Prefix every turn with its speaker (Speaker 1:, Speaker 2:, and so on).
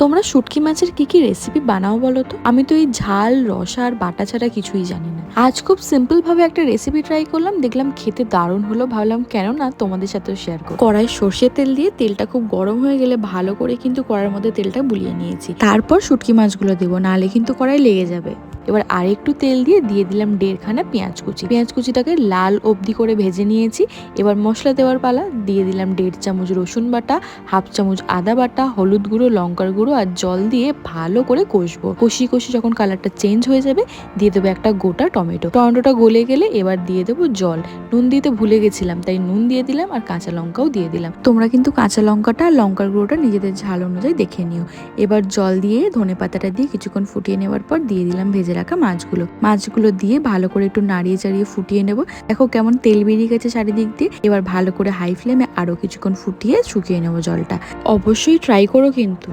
Speaker 1: তোমরা শুটকি মাছের কি কি রেসিপি বানাও বলো তো? আমি তো এই ঝাল, রসা আর বাটা ছাড়া কিছুই জানি না। আজ খুব সিম্পল ভাবে একটা রেসিপি ট্রাই করলাম, দেখলাম খেতে দারুণ হলো। ভাবলাম কেন না তোমাদের সাথে শেয়ার করো কড়াই সর্ষে তেল দিয়ে তেলটা খুব গরম হয়ে গেলে ভালো করে কিন্তু কড়াইয়ের মধ্যে তেলটা বুলিয়ে নিয়েছি। তারপর শুটকি মাছগুলো দেবো, নাহলে কিন্তু কড়াই লেগে যাবে। এবার আরেকটু তেল দিয়ে দিয়ে দিলাম দেড়খানা পেঁয়াজ কুচি। পেঁয়াজ কুচিটাকে লাল অবধি করে ভেজে নিয়েছি। এবার মশলা দেওয়ার পালা দিয়ে দিলাম দেড় চামচ রসুন বাটা, হাফ চামচ আদা বাটা, হলুদ গুঁড়ো, লঙ্কার গুঁড়ো আর জল দিয়ে ভালো করে কষবো। কষি কষি যখন কালারটা চেঞ্জ হয়ে যাবে, দিয়ে দেবো একটা গোটা টমেটো। টমেটোটা গলে গেলে এবার দিয়ে দেবো জল। নুন দিতে ভুলে গেছিলাম, তাই নুন দিয়ে দিলাম আর কাঁচা লঙ্কাও দিয়ে দিলাম। তোমরা কিন্তু কাঁচা লঙ্কাটা আর লঙ্কার গুঁড়োটা নিজেদের ঝাল অনুযায়ী দেখে নিও। এবার জল দিয়ে ধনে পাতাটা দিয়ে কিছুক্ষণ ফুটিয়ে নেওয়ার পর দিয়ে দিলাম ভেজে রাখা মাছগুলো। মাছগুলো দিয়ে ভালো করে একটু নাড়িয়ে চাড়িয়ে ফুটিয়ে নেব। দেখো কেমন তেল বেরিয়ে গেছে চারিদিক দিয়ে। এবার ভালো করে হাই ফ্লেমে আরও কিছুক্ষণ ফুটিয়ে শুকিয়ে নেব জলটা। অবশ্যই ট্রাই করো কিন্তু।